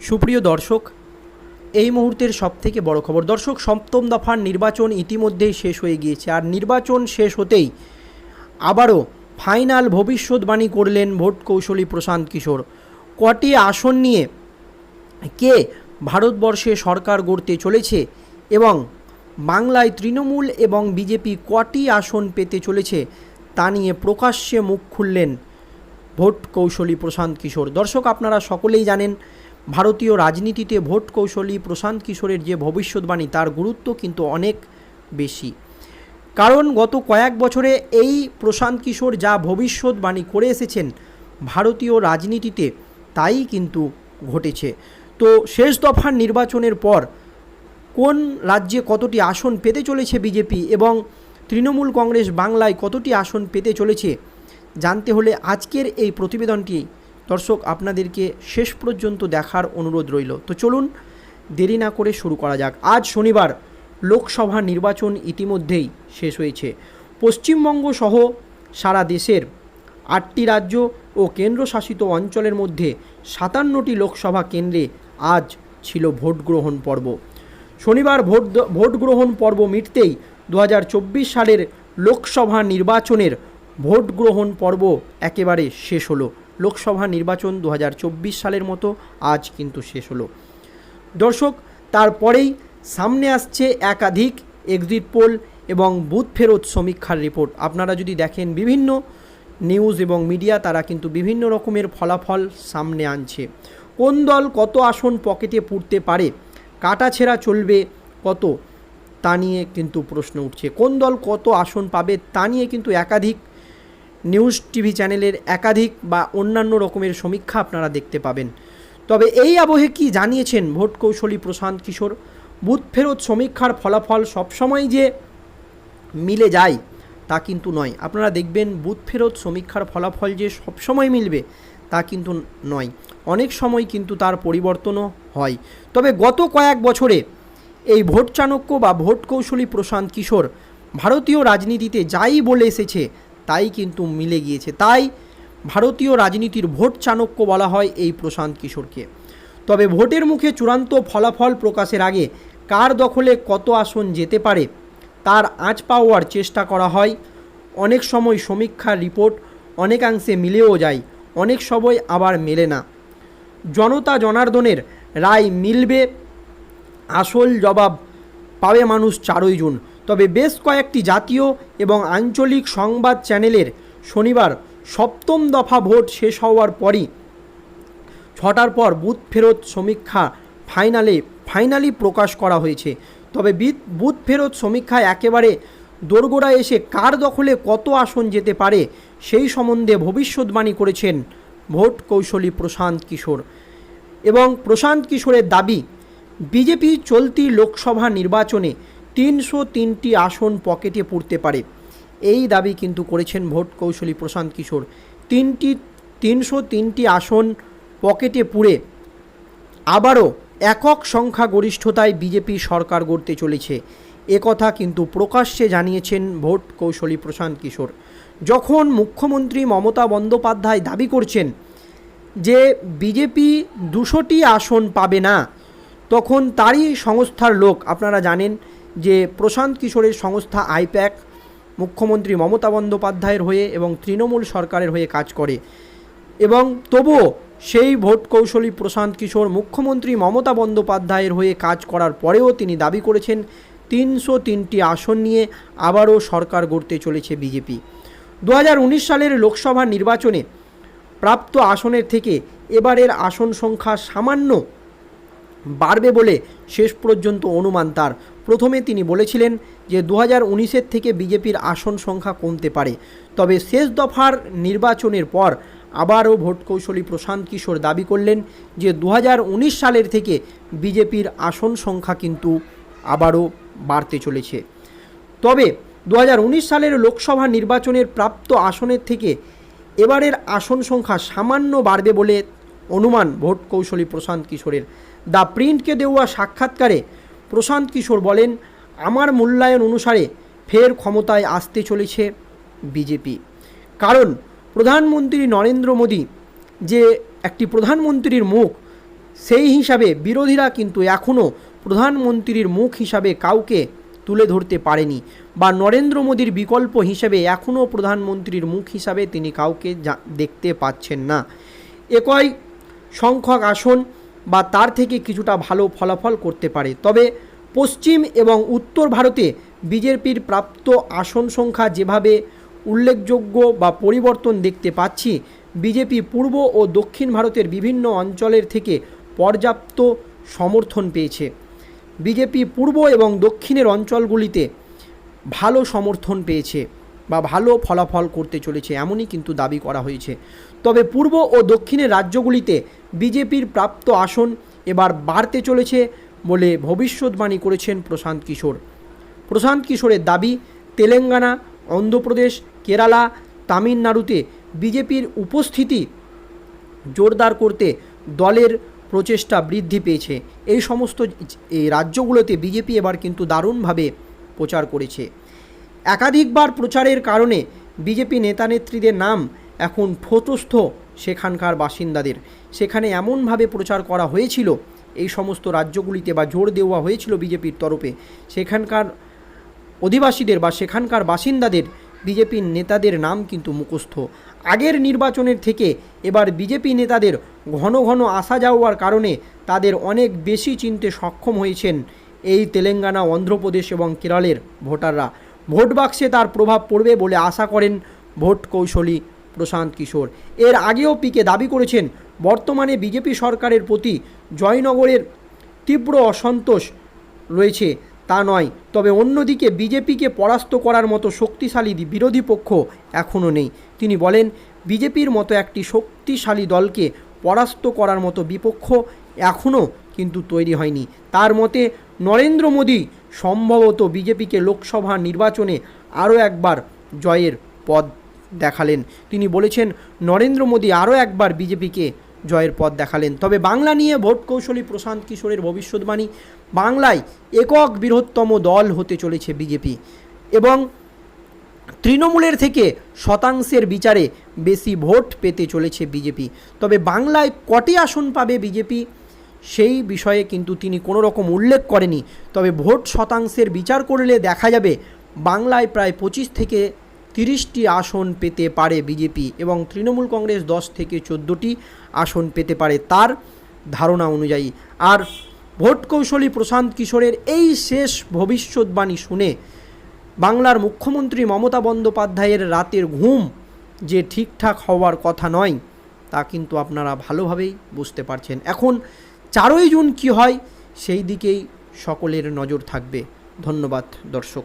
সুপ্রিয় দর্শক, এই মুহূর্তের সবথেকে বড় খবর। দর্শক, সপ্তম দফার নির্বাচন ইতিমধ্যেই শেষ হয়ে গিয়েছে আর নির্বাচন শেষ হতেই আবারও ফাইনাল ভবিষ্যৎবাণী করলেন ভোট কৌশলী প্রশান্ত কিশোর। কটি আসন নিয়ে কে ভারতবর্ষে সরকার গড়তে চলেছে এবং বাংলায় তৃণমূল এবং বিজেপি কটি আসন পেতে চলেছে তা নিয়ে প্রকাশ্যে মুখ খুললেন ভোট কৌশলী প্রশান্ত কিশোর। দর্শক, আপনারা সকলেই জানেন ভারতীয় রাজনীতিতে ভোট কৌশলী প্রশান্ত কিশোরের যে ভবিষ্যৎবাণী, তার গুরুত্ব কিন্তু অনেক বেশি। কারণ গত কয়েক বছরে এই প্রশান্ত কিশোর যা ভবিষ্যৎবাণী করে এসেছেন ভারতীয় রাজনীতিতে, তাই কিন্তু ঘটেছে। তো শেষ দফার নির্বাচনের পর কোন রাজ্যে কতটি আসন পেতে চলেছে বিজেপি এবং তৃণমূল কংগ্রেস বাংলায় কতটি আসন পেতে চলেছে, জানতে হলে আজকের এই প্রতিবেদনটি দর্শক, আপনাদেরকে শেষ পর্যন্ত দেখার অনুরোধ রইল। তো চলুন দেরি না করে শুরু করা যাক। আজ শনিবার লোকসভা নির্বাচন ইতিমধ্যেই শেষ হয়েছে। পশ্চিমবঙ্গ সহ সারা দেশের আটটি রাজ্য ও কেন্দ্রশাসিত অঞ্চলের মধ্যে সাতান্নটি লোকসভা কেন্দ্রে আজ ছিল ভোট গ্রহণ পর্ব। শনিবার ভোট ভোট গ্রহণ পর্ব মিটতেই দু হাজার চব্বিশ সালের লোকসভা নির্বাচনের ভোট গ্রহণ পর্ব একেবারে শেষ হলো। লোকসভা নির্বাচন দু হাজার চব্বিশ সালের মতো, আজ কিন্তু শেষ হলো। দর্শক, তারপরেই সামনে আসছে একাধিক এক্সিট পোল এবং বুথ ফেরত সমীক্ষার রিপোর্ট আপনারা যদি দেখেন বিভিন্ন নিউজ এবং মিডিয়া তারা কিন্তু বিভিন্ন রকমের ফলাফল সামনে আনছে। কোন দল কত আসন পকেটে পুড়তে পারে কাটাছেঁড়া চলবে কত, তা নিয়ে কিন্তু প্রশ্ন উঠছে। কোন দল কত আসন পাবে, তা নিয়ে কিন্তু একাধিক নিউজ টিভি চ্যানেলের একাধিক বা অন্যান্য রকমের সমীক্ষা আপনারা দেখতে পাবেন। তবে এই আবহে কি জানিয়েছেন ভোট কৌশলী প্রশান্ত কিশোর? বুথ ফেরত সমীক্ষার ফলাফল সবসময় যে মিলে যায়, তা কিন্তু নয়। আপনারা দেখবেন বুথ ফেরত সমীক্ষার ফলাফল যে সবসময় মিলবে, তা কিন্তু নয়। অনেক সময় কিন্তু তার পরিবর্তনও হয়। তবে গত কয়েক বছরে এই ভোট চাণক্য বা ভোট কৌশলী প্রশান্ত কিশোর ভারতীয় রাজনীতিতে যাই বলে এসেছে তাই কিন্তু মিলে গিয়েছে। তাই ভারতীয় রাজনীতির ভোট চাণক্য বলা হয় এই প্রশান্ত কিশোরকে। তবে ভোটের মুখে চূড়ান্ত ফলাফল প্রকাশের আগে কার দখলে কত আসন যেতে পারে, তার আঁচ পাওয়ার চেষ্টা করা হয়। অনেক সময় সমীক্ষার রিপোর্ট অনেকাংশে মিলেও যায়, অনেক সময় আবার মেলে না। জনতা জনার্দনের রায় মিলবে, আসল জবাব পাবে মানুষ চারই জুন। তবে বেশ কয়েকটি জাতীয় এবং আঞ্চলিক সংবাদ চ্যানেলের শনিবার সপ্তম দফা ভোট শেষ হওয়ার পরই ছটার পর বুথ ফেরত সমীক্ষা ফাইনালে ফাইনালি প্রকাশ করা হয়েছে। তবে বুথ ফেরত সমীক্ষায় একেবারে দোরগোড়া এসে কার দখলে কত আসন যেতে পারে সেই সম্বন্ধে ভবিষ্যৎবাণী করেছেন ভোট কৌশলী প্রশান্ত কিশোর। এবং প্রশান্ত কিশোরের দাবি, বিজেপি চলতি লোকসভা নির্বাচনে তিনশো তিনটি আসন পকেটে পড়তে পারে। এই দাবি কিন্তু করেছেন ভোট কৌশলী প্রশান্ত কিশোর। তিনটি, তিনশো তিনটি আসন পকেটে পুড়ে আবারও একক সংখ্যা গরিষ্ঠতায় বিজেপি সরকার গড়তে চলেছে। একথা কিন্তু প্রকাশ্যে জানিয়েছেন ভোট কৌশলী প্রশান্ত কিশোর। যখন মুখ্যমন্ত্রী মমতা বন্দ্যোপাধ্যায় দাবি করছেন যে বিজেপি দুশোটি আসন পাবে না, তখন তারই সংস্থার লোক, আপনারা জানেন যে প্রশান্ত কিশোরের সংস্থা আইপ্যাক, মুখ্যমন্ত্রী মমতা বন্দ্যোপাধ্যায়ের হয়ে এবং তৃণমূল সরকারের হয়ে কাজ করে। এবং তবুও সেই ভোট কৌশলী প্রশান্ত কিশোর মুখ্যমন্ত্রী মমতা বন্দ্যোপাধ্যায়ের হয়ে কাজ করার পরেও তিনি দাবি করেছেন, তিনশো তিনটি আসন নিয়ে আবারও সরকার গড়তে চলেছে বিজেপি। দু হাজার উনিশ সালের লোকসভা নির্বাচনে প্রাপ্ত আসনের থেকে এবারের আসন সংখ্যা সামান্য বাড়বে বলে শেষ পর্যন্ত অনুমান তার। প্রথমে তিনি বলেছিলেন যে দু হাজার থেকে বিজেপির আসন সংখ্যা কমতে পারে। তবে শেষ দফার নির্বাচনের পর আবারও ভোট কৌশলী প্রশান্ত কিশোর দাবি করলেন যে দু হাজার উনিশ সালের থেকে বিজেপির আসন সংখ্যা কিন্তু আবারও বাড়তে চলেছে। তবে দু হাজার উনিশ সালের লোকসভা নির্বাচনের প্রাপ্ত আসনের থেকে এবারের আসন সংখ্যা সামান্য বাড়বে বলে অনুমান ভোট কৌশলী প্রশান্ত কিশোরের। দ্য প্রিন্টকে দেওয়া সাক্ষাৎকারে প্রশান্ত কিশোর বলেন, আমার মূল্যায়ন অনুসারে ফের ক্ষমতায় আসতে চলেছে বিজেপি। কারণ প্রধানমন্ত্রী নরেন্দ্র মোদী যে একটি প্রধানমন্ত্রীর মুখ, সেই হিসাবে বিরোধীরা কিন্তু এখনও প্রধানমন্ত্রীর মুখ হিসাবে কাউকে তুলে ধরতে পারেনি বা নরেন্দ্র মোদীর বিকল্প হিসেবে এখনও প্রধানমন্ত্রীর মুখ হিসাবে তিনি কাউকে দেখতে পাচ্ছেন না। একই সংখ্যক আসন বা তার থেকে কিছুটা ভালো ফলাফল করতে পারে। তবে পশ্চিম এবং উত্তর ভারতে বিজেপির প্রাপ্ত আসন সংখ্যা যেভাবে উল্লেখযোগ্য বা পরিবর্তন দেখতে পাচ্ছি, বিজেপি পূর্ব ও দক্ষিণ ভারতের বিভিন্ন অঞ্চলের থেকে পর্যাপ্ত সমর্থন পেয়েছে। বিজেপি পূর্ব এবং দক্ষিণের অঞ্চলগুলিতে ভালো সমর্থন পেয়েছে বা ভালো ফলাফল করতে চলেছে, এমনই কিন্তু দাবি করা হয়েছে। তবে পূর্ব ও দক্ষিণের রাজ্যগুলিতে বিজেপির প্রাপ্ত আসন এবার বাড়তে চলেছে বলে ভবিষ্যৎবাণী করেছেন প্রশান্ত কিশোর। প্রশান্ত কিশোরের দাবি, তেলেঙ্গানা, অন্ধ্রপ্রদেশ, কেরালা, তামিলনাড়ুতে বিজেপির উপস্থিতি জোরদার করতে দলের প্রচেষ্টা বৃদ্ধি পেয়েছে। এই সমস্ত এই রাজ্যগুলোতে বিজেপি এবার কিন্তু দারুণভাবে প্রচার করেছে। একাধিকবার প্রচারের কারণে বিজেপি নেতানেত্রীদের নাম এখন ঠোঁটস্থ সেখানকার বাসিন্দাদের। সেখানে এমনভাবে প্রচার করা হয়েছিল, এই সমস্ত রাজ্যগুলিতে বা জোর দেওয়া হয়েছিল বিজেপির তরফে, সেখানকার অধিবাসীদের বা সেখানকার বাসিন্দাদের, বিজেপির নেতাদের নাম কিন্তু মুখস্থ। আগের নির্বাচনের থেকে এবার বিজেপি নেতাদের ঘন ঘন আসা যাওয়ার কারণে তাদের অনেক বেশি চিনতে সক্ষম হয়েছেন এই তেলেঙ্গানা, অন্ধ্রপ্রদেশ এবং কেরলের ভোটাররা। ভোট বাক্সে তার প্রভাব পড়বে বলে আশা করেন ভোট কৌশলী প্রশান্ত কিশোর। এর আগেও পিকে দাবি করেছেন, বর্তমানে বিজেপি সরকারের প্রতি জয়নগরের তীব্র অসন্তোষ রয়েছে, তা নয়। তবে অন্যদিকে বিজেপিকে পরাস্ত করার মতো শক্তিশালী বিরোধী পক্ষ এখনও নেই। তিনি বলেন, বিজেপির মতো একটি শক্তিশালী দলকে পরাস্ত করার মতো বিপক্ষ এখনও কিন্তু তৈরি হয়নি। তার মতে, নরেন্দ্র মোদী সম্ভবত বিজেপিকে লোকসভা নির্বাচনে আরও একবার জয়ের পথ দেখালেন। তিনি বলেছেন, নরেন্দ্র মোদী আরও একবার বিজেপিকে জয়ের পথ দেখালেন। তবে বাংলা নিয়ে ভোট কৌশলী প্রশান্ত কিশোরের ভবিষ্যৎবাণী, বাংলায় একক বৃহত্তম দল হতে চলেছে বিজেপি। এবং তৃণমূলের থেকে শতাংশের বিচারে বেশি ভোট পেতে চলেছে বিজেপি। তবে বাংলায় কটি আসন পাবে বিজেপি, সেই বিষয়ে কিন্তু তিনি কোনো রকম উল্লেখ করেনি। তবে ভোট শতাংশের বিচার করলে দেখা যাবে, বাংলায় প্রায় পঁচিশ থেকে তিরিশটি আসন পেতে পারে বিজেপি এবং তৃণমূল কংগ্রেস দশ থেকে চোদ্দোটি আসন পেতে পারে তার ধারণা অনুযায়ী। আর ভোট কৌশলী প্রশান্ত কিশোরের এই শেষ ভবিষ্যৎবাণী শুনে বাংলার মুখ্যমন্ত্রী মমতা বন্দ্যোপাধ্যায়ের রাতের ঘুম যে ঠিকঠাক হওয়ার কথা নয়, তা কিন্তু আপনারা ভালোভাবেই বুঝতে পারছেন। এখন চারই জুন কি হয়, সেই দিকেই সকলের নজর থাকবে। ধন্যবাদ, দর্শক।